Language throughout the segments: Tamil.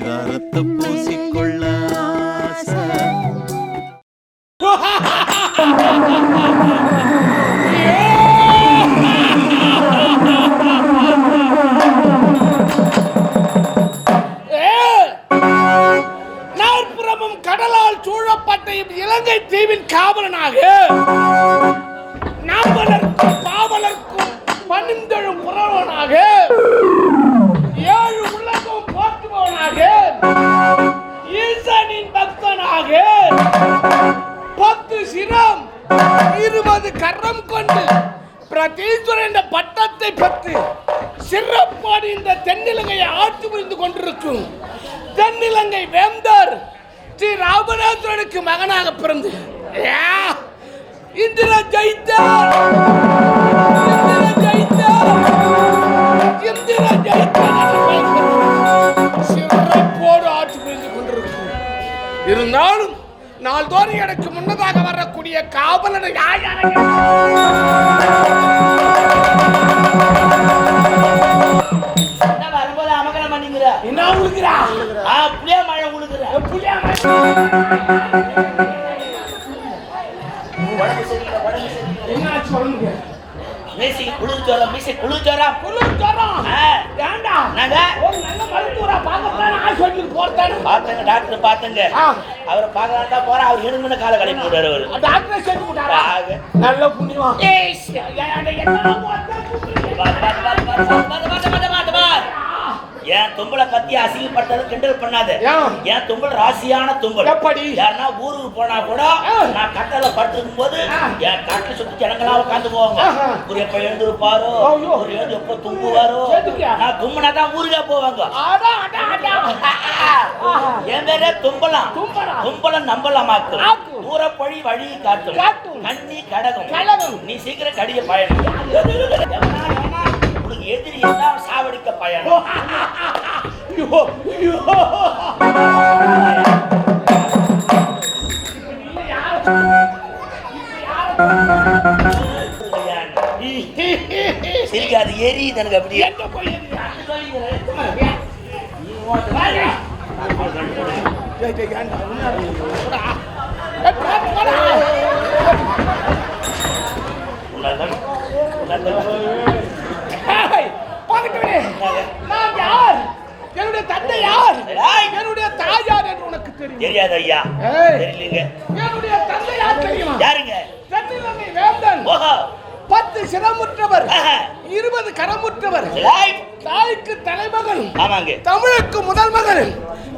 பரிதாரத்தை பூசிக்கொள்ள கடலால் சூழப்பட்ட இலங்கை தீவின் காவலனாக நாவலர்க்கும் பாவலர்க்கும் பணிந்தெழும் புறவனாக பிரதீஸ்வரன் என்ற பட்டத்தை பெற்று சிறப்பாடு இந்த தென்னிலங்கையை ஆட்சி புரிந்து கொண்டிருக்கும். தென்னிலங்கை வேந்தர் ஸ்ரீ ராமநாதனுக்கு மகனாக பிறந்து. இந்திர இந்திரா ஜெயித்தார். இந்திரா ஜெயித்தார். சிறப்போடு ஆட்சி புரிந்து கொண்டிருக்கும். இருந்தாலும் நாள்தோறும் எனக்கு முன்னதாக வரக்கூடிய காவலனை யார்? மீசி குளிர் ஜோரம் மீசி குளிர் ஜோரம் குளிர் ஜுரம் ஆ, ஏண்டா நாங்க ஒரு நல்ல மருத்துவரா பார்க்கத்தான் ஆஸ்பத்திரிக்கு போறதானே பார்த்தங்க டாக்டர் பார்த்தங்க ஆ. அவரை பார்க்கலாம் தான் போற அவர் இடுமன கால அவரு டாக்டர் சேர்த்து விட்டாரா ஆக. நல்ல புண்ணியமா ஏய் என்ன என் தும்பளை பத்தி அசிங்கப்பட்டது கிண்டல் பண்ணாத? என் தும்பல் ராசியான தும்பல் எப்படி? யாருன்னா ஊருக்கு போனா கூட. நான் கட்டல பட்டிருக்கும் போது. என் கட்டில சுத்தி ஜனங்களா உட்காந்து போவாங்க. ஒரு எப்ப எழுந்திருப்பாரோ. ஒரு எழுந்து எப்ப தும்புவாரோ? நான் தும்புனா தான் ஊருக்கே போவாங்க. என் பேரே தும்பலாம் தும்பலாம். நம்பலமாக்கும். தூரப்பழி வழி காட்டும். கண்ணி கடகம் கடகம். நீ சீக்கிரம் கடிய பயணம் உங்களுக்கு எதிரி எல்லாம் சாவடிக்க பயணம். ஐயோ ஐயோ. சிரிக்காது எரி நான் யார்? என்னுடைய தந்தை யார். என்னுடைய தாய் யார் என்று உனக்கு தெரியும்? தெரியாது ஐயா. தெரியலீங்க. என்னுடைய தந்தை யார் தெரியுமா? யாருங்க? தென்னிலங்கை வேந்தன். பத்து சிரமுற்றவர். இருபது கரமுற்றவர். தாய்க்கு தலைமகன் ஆமாங்க. தமிழுக்கு முதல் மகன்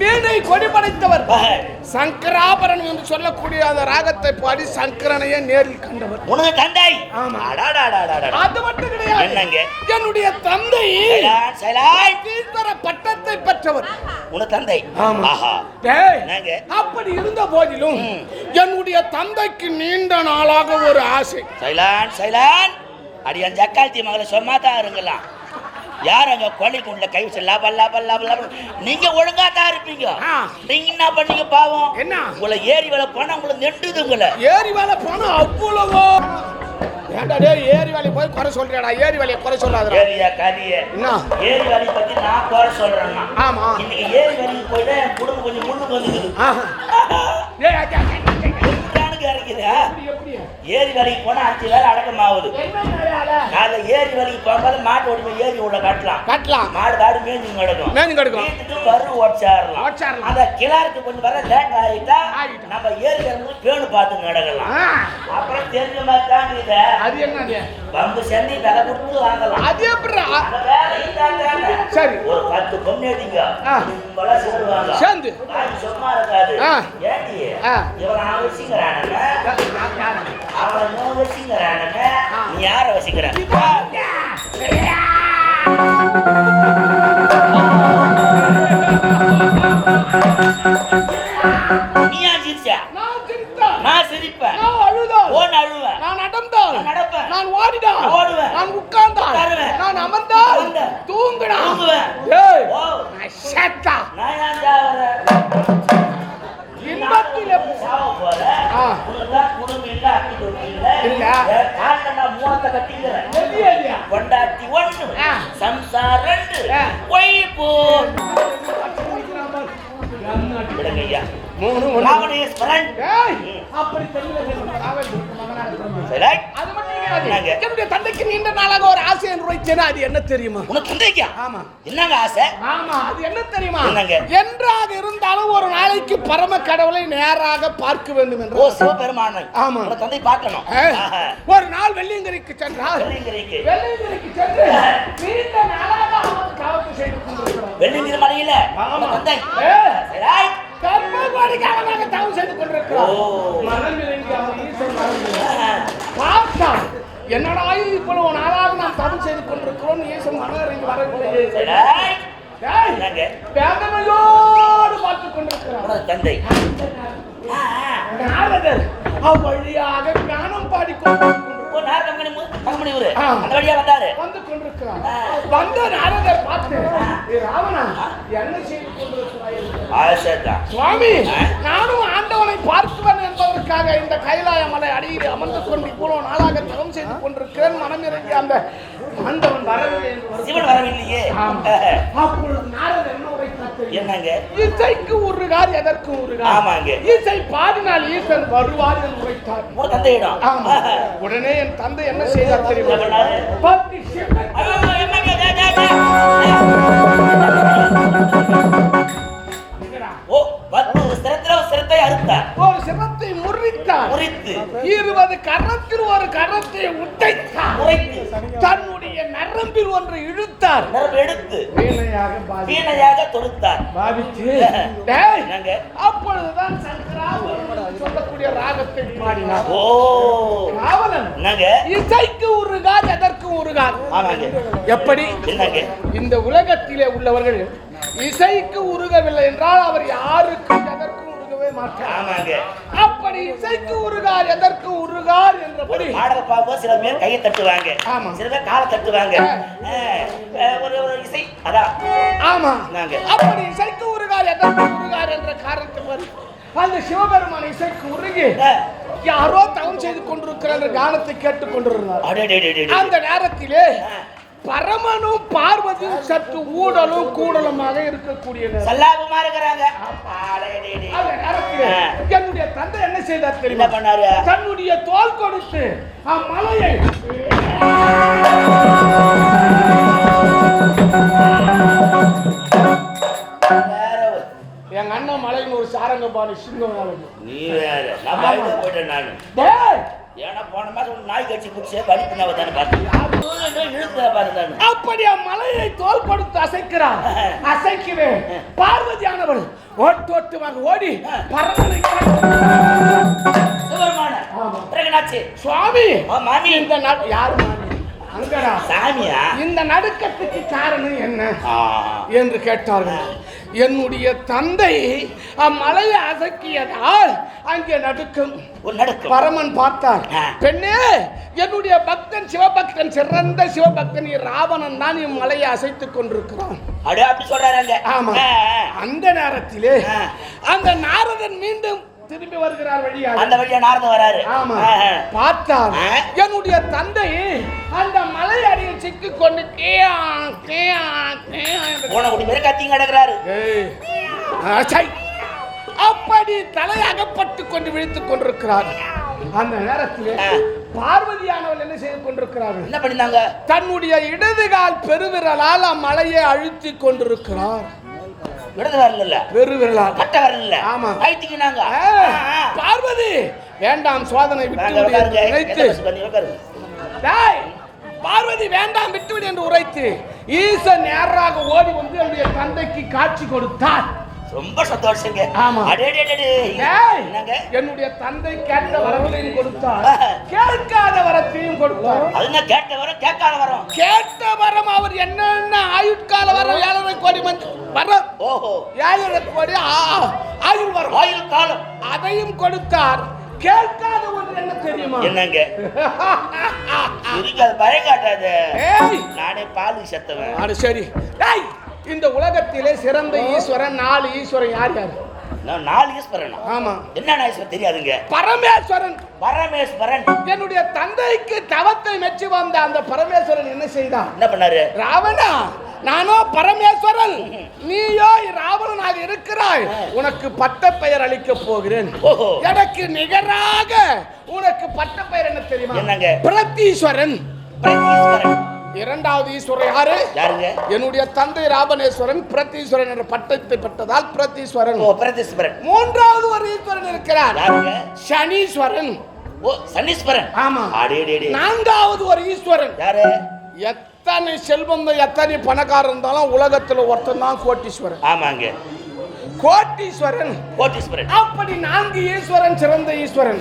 வீணை கொடி படைத்தவர் ஆஹா. சங்கராபரணம் என்று சொல்லக்கூடிய அந்த ராகத்தை பாடி சங்கரனையே நேரில் கண்டவர். உனக்கு தந்தை. அது மட்டும் கிடையாது. என்னங்க? என்னுடைய தந்தை பட்டத்தை பெற்றவர். உனக்கு தந்தை? அப்படி இருந்த போதிலும். என்னுடைய தந்தைக்கு நீண்ட நாளாக ஒரு ஆசை. சைலான் சைலான். அடி அந்த ஜக்காத்தி மகளை சும்மா தான் இருங்கலாம். யார் அங்க கொலைக்கு உள்ள கை வச்சு லப லப லப லப? நீங்க ஒழுங்கா தான் இருப்பீங்க. நீங்க என்ன பண்ணீங்க பாவம்? என்ன? உங்களை ஏரி வேலை போனா உங்களை நெண்டுது உங்களை. ஏரி வேலை போனா அவ்வளவோ? ஏன்டா டேய் ஏரி வேலையை போய் குறை சொல்றியாடா? ஏரி வேலையை குறை சொல்லாதடா. ஏரியா கதிய என்ன? ஏரி வேலை பத்தி நான் குறை சொல்றேன்னா. ஆமா. இன்னைக்கு ஏரி வேலைக்கு போய் தான் குடும்பம் கொஞ்சம் முன்னுக்கு. டேய், ஏரி வேலைக்கு போனா அஞ்சு வேலை என்ன வேலை? காலைல ஏரி வேலைக்கு போகும்போது மாட்டு ஓடி போய் ஏரி உள்ள கட்டலாம். கட்டலாம். மாடு காடு மேய்ஞ்சி கிடக்கும். மேஞ்சு கிடக்கும். வீட்டுக்கு ஓடிச்சாரலாம். அந்த கிளாருக்கு கொஞ்சம் வர லேட் ஆகிட்டா. நம்ம ஏரி பேணு பார்த்து நடக்கலாம். ஆ, அப்புறம் தெரிஞ்ச மாதிரி தான் இத. அது என்னது? பம்பு சந்தை விலை கொடுத்து வாங்கலாம். அது எப்படி சரி. ஒரு பத்து பொண்ணு எடுங்க சொல்லுவாங்க. சேர்ந்து. சும்மா இருக்காது. ஏண்டி? இவன் நான் வச்சுக்கிறானுங்க அவனை மூணு வச்சுக்கிறானுங்க நீ யாரை வச்சுக்கிறான் நீயா ஜீர்ச்சா நான் சிரிப்பேன். நான் அழுதான் ஓன் அழுவேன். நான் நடந்தால் நடப்பேன். நான் ஓடிடா ஓடுவேன். நான் உட்கார்ந்தா நான் அமர்ந்தா தூங்குடா தூங்குவேன். நான் செத்தா நான் ஏன்டா வரேன்? இன்பத்தில போற குடும்பம் இல்ல இல்ல. மூவாத்த கட்டிக்கிறேன். கொண்டாட்டி ஒன்று சம்சார் ரெண்டு. ஒய் போ. மூணு. ராவணேஸ்வரன். அப்படி. சரி அது மட்டும்? என்னுடைய தந்தைக்கு நீண்ட நாளாக ஒரு ஆசையை நிறைவேற்றினா அது என்ன தெரியுமா? உனக்கு தந்தைக்கா? ஆமா. என்னங்க ஆசை? ஆமா அது என்ன தெரியுமா? என்னங்க? என்றாக இருந்தாலும் ஒரு நாளைக்கு பரம கடவுளை நேராக பார்க்க வேண்டும் ஓ என்று சிவபெருமான். ஆமா. தந்தை பார்க்கணும். ஒரு நாள் வெள்ளியங்கிரிக்கு வெள்ளிங்கிரிக்கு வெள்ளியங்கிரிக்கு. சென்று நீண்ட நாளாக செய்து மலையில. தந்தை. சரி கர்மபாடிக்காரனாக தவம் செய்து பார்த்தான் என்னடா இவ்வளவு நாளாக நாம் தவம் செய்து கொண்டிருக்கிறோம் ஈசன் மனம் இறங்கி என்னங்க? வேதனையோடு பார்த்துக் கொண்டிருக்கிறான் உனக்கு தந்தை. நாரதர் அவ்வழியாக ஞானம் பாடிக்கொண்டிருக்கிறார். ஓ நார் கம்பெனி கம்பெனி ஊரு ஆ. அந்த வழியா வந்தாரு வந்து கொண்டிருக்கிறார் வந்த நாரதர் பார்த்து "ஏ ராவணா என்ன செய்து கொண்டிருக்கிறாய் சுவாமி? நானும் ஆண்டவனை பார்க்குவேன் என்பதற்காக இந்த கைலாய மலை அடியில் அமர்ந்து கொண்டு இவ்வளவு நாளாக தவம் செய்து கொண்டிருக்கிறேன் மனம் இறங்கி அந்த ஆண்டவன் வரவில்லை. சிவன் வரவில்லையே. அப்பொழுது நாரதர் என்ன? என்னங்க? இசைக்கு உருகார் எதற்கு உருகார் ஆமாங்க. இசை பாடினால் ஈசன் வருவார் என்று உரைத்தார். உனக்கு தந்தையிடம்? ஆமா. உடனே என் தந்தை என்ன செய்தார் தெரியுமா? டே. ஓ பத்து சிரத்தை அறுத்தார். ஒரு சிரத்தை இருபது கரத்தில் ஒரு கரத்தை உடைத்தார். தன்னுடைய நரம்பில் ஒன்று இழுத்தார். எடுத்து வீணையாக தொடுத்தார். அப்பொழுதுதான் சொல்லக்கூடிய ராகத்தை பாடினார். ஓ. இசைக்கு எப்படி? இந்த உலகத்திலே உள்ளவர்கள் இசைக்கு உருகவில்லை என்றால் அவர் யாருக்கும் எதற்கும் உருகவே மாட்டார். அப்படி இசைக்கு உருகார் எதற்கு உருகார் என்றபடி பாடல் பார்க்கும்போது சில பேர் கையை தட்டுவாங்க. ஆமா. சில பேர் காலை தட்டுவாங்க. ஆ, ஆ, ஒரு ஒரு இசை அதான். ஆமா. நாங்க. அப்படி இசைக்கு உருகார் எதற்கு உருகார் என்ற காரணத்தை பாரு. அந்த சிவபெருமான் இசைக்கு உருகி யாரோ தவம் செய்து கொண்டிருக்கிற அந்த கானத்தை கேட்டுக் கொண்டிருந்தார். அந்த நேரத்திலே பரமனும் பார்வதியும் சற்று ஊடலும் கூடலுமாக இருக்கக்கூடிய. சல்லாபமா இருக்கிறாங்க. என்னுடைய தந்தை என்ன செய்தார் தெரியுமா? பண்ணாரு? தன்னுடைய தோல் கொடுத்து அம்மலையை எங்க அண்ணன் மலையின் ஒரு சாரங்கபாணி சிங்கம் நாளைக்கு. நீ வேற. நான் போயிட்டேன் நானு. ஏன்னா போன ஒரு நாய் கட்சி பிடிச்சே வலிப்புனாவ தானே பார்த்தேன். இழுத்த பாரு தானே அப்படி அம்மலையை தோல் கொடுத்து அசைக்கிறார். அசைக்கிறேன் பார்வதியானவள் ஓட்டோட்டுமாக ஓடி என்னாச்சு சுவாமி. மாமி. இந்த நடு- யார் மாமி? அங்கடா. சாமியா? இந்த நடுக்கத்துக்கு காரணம் என்ன? என்று கேட்டார்கள். என்னுடைய தந்தை அம்மலையை அசக்கியதால் அங்கே நடுக்கம் பரமன் பார்த்தார். பெண்ணே என்னுடைய பக்தன் சிவபக்தன் சிறந்த சிவபக்தன் ராவணன் தான் இம்மலையை அசைத்துக் கொண்டிருக்கிறான் அப்படி சொல்றாங்க ஆமா. அந்த நேரத்திலே. அந்த நாரதன் மீண்டும் திரும்பி வருகிறார் வழியாக அந்த வழியா நார்ந்து வராரு ஆமா. பார்த்தார். என்னுடைய தந்தை அந்த சிக்கிக் கொண்டு கேயா கேயா கேயா போன குடி பேரு கத்திங்க கிடக்குறாரு. அப்படி தலை அகப்பட்டு கொண்டு விழித்துக் கொண்டிருக்கிறார். அந்த நேரத்தில். பார்வதியானவள் என்ன செய்து கொண்டிருக்கிறார்கள்? என்ன பண்ணிருந்தாங்க தன்னுடைய இடது கால் பெருவிரலால் அம்மலையை அழுத்தி கொண்டிருக்கிறார். பார்வதி வேண்டாம் சோதனை விட்டு நினைத்து பார்வதி வேண்டாம் விட்டுவிடு என்று உரைத்து ஈசன் நேராக ஓடி வந்து என்னுடைய தந்தைக்கு காட்சி கொடுத்தார் ரொம்ப சந்தோஷங்க. ஆமா. என்னுடைய தந்தை கேட்ட வரங்களையும் கொடுத்தார். கேட்காத வரத்தையும் கொடுத்தார் அது கேட்ட வரும் கேட்காத வரும்? கேட்ட வரம் அவர் என்னென்ன ஆயுட்கால வரம் ஏழரை கோடி மந்த் வரம். ஓஹோ. ஏழரை கோடி ஆ- ஆயுள் வரம். ஆயுள் காலம். அதையும் கொடுத்தார். கேட்காத ஒன்று என்ன தெரியுமா? என்னங்க? இருக்காது பயம் காட்டாத. நானே பால் செத்தவன். அது சரி. டேய் இந்த உலகத்திலே சிறந்த ஈஸ்வரன் நாலு ஈஸ்வரன் யார் யார்? நான் நாலு ஈஸ்வரனா? ஆமா. என்ன ஈஸ்வரன் தெரியாதுங்க? பரமேஸ்வரன். பரமேஸ்வரன். என்னுடைய தந்தைக்கு தவத்தை மெச்சி வந்த அந்த பரமேஸ்வரன் என்ன செய்தான்? என்ன பண்ணாரு? ராவணா! நானோ பரமேஸ்வரன். நீயோ ராவணனாக இருக்கிறாய். உனக்கு பட்ட பெயர் அளிக்க போகிறேன் எனக்கு நிகராக உனக்கு பட்ட பெயர் என்ன தெரியுமா? என்னங்க? பிரதீஸ்வரன் பிரதீஸ்வரன். இரண்டாவது ஈஸ்வரன் யாரு என்னுடைய தந்தை ராபனேஸ்வரன் பிரதீஸ்வரன் என்ற பட்டத்தை பெற்றதால் பிரதீஸ்வரன் ஓ பிரதீஸ்வரன் மூன்றாவது ஒரு ஈஸ்வரன் இருக்கிறார். சனீஸ்வரன். ஓ சனீஸ்வரன். ஆமா. நான்காவது ஒரு ஈஸ்வரன். யாரு? எத்தனை செல்வம் எத்தனை பணக்காரர் இருந்தாலும் உலகத்துல ஒருத்தன் தான் கோட்டீஸ்வரன். ஆமாங்க. கோட்டீஸ்வரன். கோட்டீஸ்வரன். அப்படி நான்கு ஈஸ்வரன் சிறந்த ஈஸ்வரன்.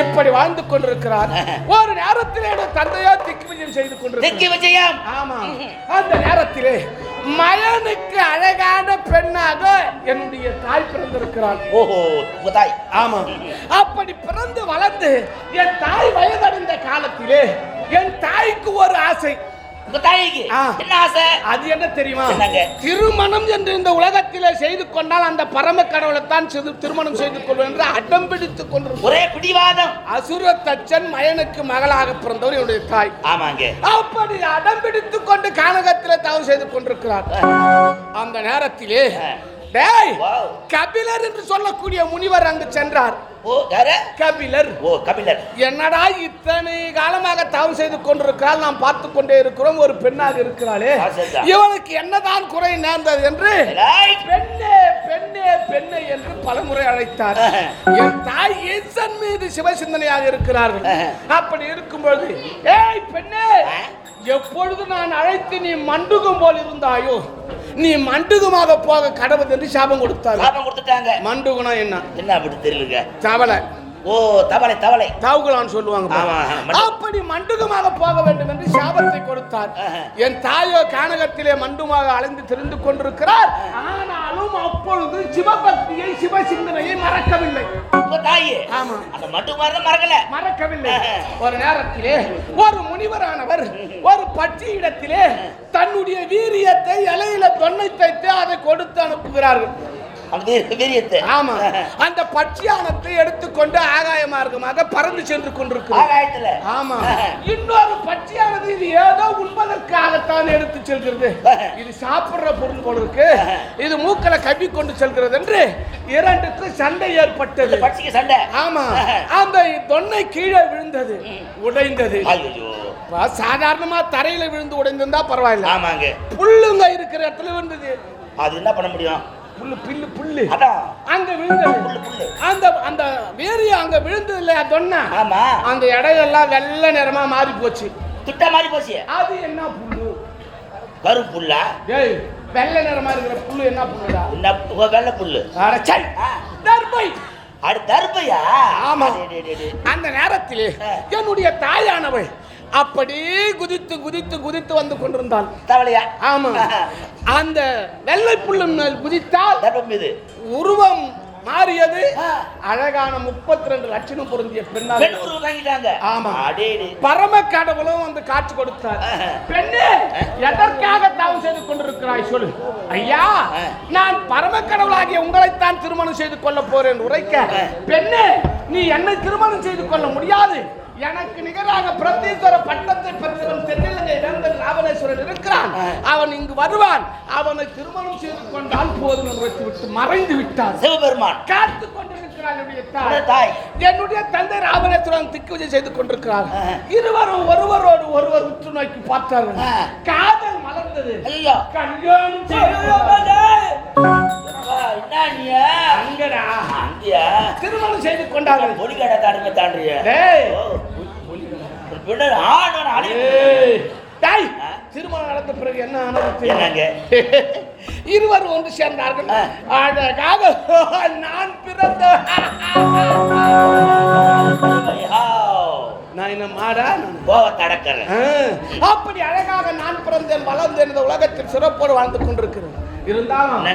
இப்படி வாழ்ந்து கொண்டிருக்கிறார். ஒரு நேரத்திலே தந்தையா திக்விஜயம் செய்து திக்கி கொண்டிருக்கிறார் விஜயம். ஆமா. அந்த நேரத்திலே மயனுக்கு அழகான பெண்ணாக என்னுடைய தாய் பிறந்திருக்கிறாள். ஓஹோ தாய். ஆமா. அப்படி பிறந்து வளர்ந்து என் தாய் வயதடைந்த காலத்திலே என் தாய்க்கு ஒரு ஆசை. உங்க தாய்க்கு. என்ன ஆசை? அது என்ன தெரியுமா? திருமணம் என்று இந்த உலகத்திலே செய்து கொண்டால் அந்த பரம கடவுளைத்தான் திருமணம் செய்து கொள்வேன் என்று அடம் பிடித்துக் கொண்டிருக்கிறார் ஒரே பிடிவாதம். அசுர தச்சன் மயனுக்கு மகளாக பிறந்தவர் என்னுடைய தாய். ஆமாங்க. அப்படி அடம் பிடித்துக் கொண்டு கானகத்திலே தவறு செய்து கொண்டிருக்கிறார். அந்த நேரத்திலே டேய். கபிலர் என்று சொல்லக்கூடிய முனிவர் அங்கு சென்றார். ஓ யாரு கபிலர் ஓ கபிலர் என்னடா இத்தனை காலமாக தவறு செய்து கொண்டிருக்கிறாள் நாம் பார்த்து கொண்டே இருக்கிறோம் ஒரு பெண்ணாக இருக்கிறாளே. இவளுக்கு என்னதான் குறை நேர்ந்தது என்று. பெண்ணே பெண்ணே பெண்ணே என்று பலமுறை அழைத்தார். என் தாய் ஈசன் மீது சிவசிந்தனையாக இருக்கிறார்கள். அப்படி இருக்கும்பொழுது ஏய் பெண்ணே? எப்பொழுது நான் அழைத்து நீ மண்டுகம் போல் இருந்தாயோ நீ மண்டுகமாக போக கடவுள் என்று சாபம் கொடுத்தார் சாபம் கொடுத்துட்டாங்க. மண்டுகுனா என்ன? என்ன அப்படி தெரியலங்க தவளை. ஓ தவளை தவளை. தாவுகளான்னு சொல்லுவாங்க அப்படி மண்டுகமாக போக வேண்டும் என்று சாபத்தை கொடுத்தார். என் தாயோ கானகத்திலே மண்டுமாக அலைந்து திரிந்து கொண்டிருக்கிறார். ஆனாலும் அப்பொழுது சிவபக்தியை சிவசிந்தனையை மறக்கவில்லை. தாயி. ஆமா. அந்த மட்டும் மாதிரி மறக்கல. மறக்கவில்லை. ஒரு நேரத்திலே ஒரு முனிவரானவர் ஒரு பட்சி இடத்திலே தன்னுடைய வீரியத்தை இலையில தொன்னை தைத்து அதை கொடுத்து அனுப்புகிறார்கள். ஆமா. அந்த பட்சியானத்தை எடுத்துக்கொண்டு ஆகாய மார்க்கமாக பறந்து சென்று கொண்டிருக்கிறார் ஆகாயத்துல. ஆமா. இன்னொரு பட்சியானது இது ஏதோ உண்பதற்காகத்தான் எடுத்து செல்கிறது. இது சாப்பிடுற பொருள் போல இருக்கு. இது மூக்கல கவி கொண்டு செல்கிறது என்று இரண்டுக்கு சண்டை ஏற்பட்டது. பட்சிக்கு சண்டை. ஆமா. அந்த தொன்னை கீழே விழுந்தது உடைந்தது. சாதாரணமா தரையில விழுந்து உடைந்திருந்தா பரவாயில்ல. ஆமாங்க. புல்லுங்க இருக்கிற இடத்துல விழுந்தது. அது என்ன பண்ண முடியும்? புல்லு பில்லு புல்லு. அதான். அங்க விழுந்தது. அந்த அந்த வீரியம் அங்க விழுந்தது இல்லையா தொன்னை? ஆமா. அந்த இடையெல்லாம் வெள்ளை நிறமா மாறி போச்சு. துட்ட மாதிரி போச்சு. அது என்ன புல்லு? கருப்பு புல்லா? டேய் வெள்ளை நிறமா இருக்கிற புல்லு என்ன புல்லுடா? என்ன வெள்ளை புல்லு. அடச்சை. தர்பை. அடு தருப்பையா ஆமா. அந்த நேரத்திலே. என்னுடைய தாயானவள் அப்படி குதித்து குதித்து குதித்து வந்து கொண்டிருந்தாள். தவளையா? ஆமா. அந்த வெள்ளை புல்லின் மேல் குதித்தால் மீது உருவம் மாறியது. அழகான முப்பத்தி ரெண்டு லட்சணம் பொருந்திய பெண்ணாக ஆமா. பரம கடவுளும் வந்து காட்சி கொடுத்தார். பெண்ணே எதற்காக தவம் செய்து கொண்டிருக்கிறாய் சொல்லு. ஐயா. நான் பரம கடவுளாகிய உங்களைத்தான் திருமணம் செய்து கொள்ள போறேன் உரைக்க. பெண்ணே நீ என்னை திருமணம் செய்து கொள்ள முடியாது. எனக்கு நிகராக பிரதீஸ்வர பட்டத்தை பெற்றவன் தென்னிலங்கை வேந்தன் ராவணேஸ்வரன் இருக்கிறான். அவன் இங்கு வருவான். அவனை திருமணம் செய்து கொண்டால் போதும் என்று வைத்துவிட்டு மறைந்து விட்டான். சிவபெருமான். காத்து கொண்டிருக்கிறான் என்னுடைய தாய். தாய். என்னுடைய தந்தை ராமநேஸ்வரன் திக்குவிஜய் செய்து கொண்டிருக்கிறார். இருவரும் ஒருவரோடு ஒருவர் உற்று நோக்கி பார்த்தார்கள். காதல் மலர்ந்தது ஐயோ கல்யாணம் அங்கடா. அங்கயா? திருமணம் செய்து கொண்டார்கள். பொடிக்கடை தாடுங்க தாண்டிய டேய். பின்னர் ஆணவன் அழி ஆ. திருமணம் நடந்த பிறகு என்ன ஆனது? என்னங்க? இருவர் ஒன்று சேர்ந்தார்கள். அழகாக நான் பிறந்த நான் என்ன மாடா? நான் கோவத்தை அடக்கறேன் அப்படி அழகாக நான் பிறந்தேன் வளர்ந்தேன் இந்த உலகத்தில் சிறப்போடு வாழ்ந்து கொண்டிருக்கிறேன். இருந்தாலும்